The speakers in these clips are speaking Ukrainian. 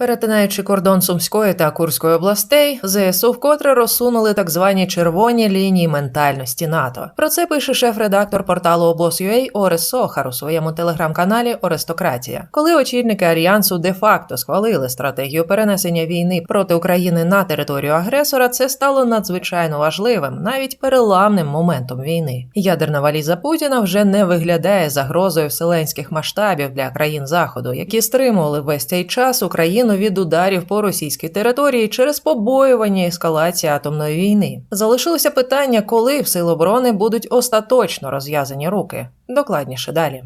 Перетинаючи кордон Сумської та Курської областей, ЗСУ вкотре розсунули так звані червоні лінії ментальності НАТО. Про це пише шеф-редактор порталу обоз.ua Орес Сохар у своєму телеграм-каналі Ористократія. Коли очільники альянсу де-факто схвалили стратегію перенесення війни проти України на територію агресора, це стало надзвичайно важливим, навіть переламним моментом війни. Ядерна валіза Путіна вже не виглядає загрозою вселенських масштабів для країн заходу, які стримували весь цей час Україну від ударів по російській території через побоювання ескалації атомної війни. Залишилося питання, коли в сил оборони будуть остаточно розв'язані руки. Докладніше далі.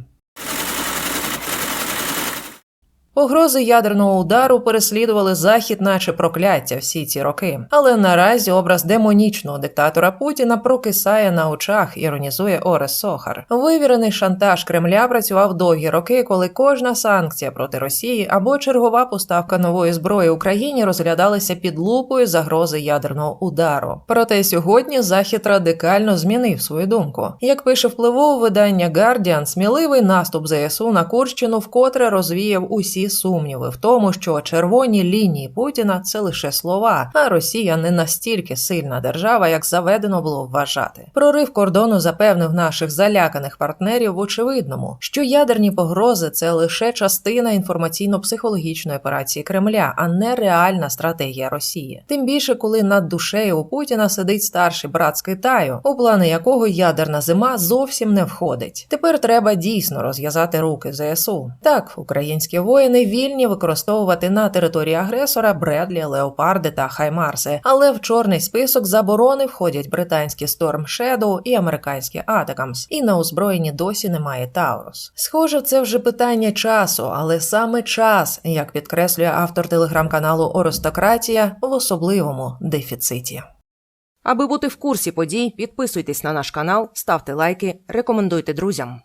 Погрози ядерного удару переслідували захід, наче прокляття всі ці роки. Але наразі образ демонічного диктатора Путіна прокисає на очах, іронізує Орес Сохар. Вивірений шантаж Кремля працював довгі роки, коли кожна санкція проти Росії або чергова поставка нової зброї Україні розглядалися під лупою загрози ядерного удару. Проте сьогодні захід радикально змінив свою думку. Як пише впливове видання Guardian, сміливий наступ ЗСУ на Курщину вкотре розвіяв усі сумніви в тому, що червоні лінії Путіна це лише слова, а Росія не настільки сильна держава, як заведено було вважати. Прорив кордону запевнив наших заляканих партнерів в очевидному, що ядерні погрози це лише частина інформаційно-психологічної операції Кремля, а не реальна стратегія Росії. Тим більше, коли над душею у Путіна сидить старший брат з Китаю, у плани якого ядерна зима зовсім не входить. Тепер треба дійсно розв'язати руки ЗСУ. Так, українські воїни вільні використовувати на території агресора Бредлі, Леопарди та Хаймарси, але в чорний список заборони входять британські Storm Shadow і американські Атакамс, і на озброєнні досі немає Таурус. Схоже, це вже питання часу, але саме час, як підкреслює автор телеграм-каналу Ористократія, в особливому дефіциті. Аби бути в курсі подій, підписуйтесь на наш канал, ставте лайки, рекомендуйте друзям.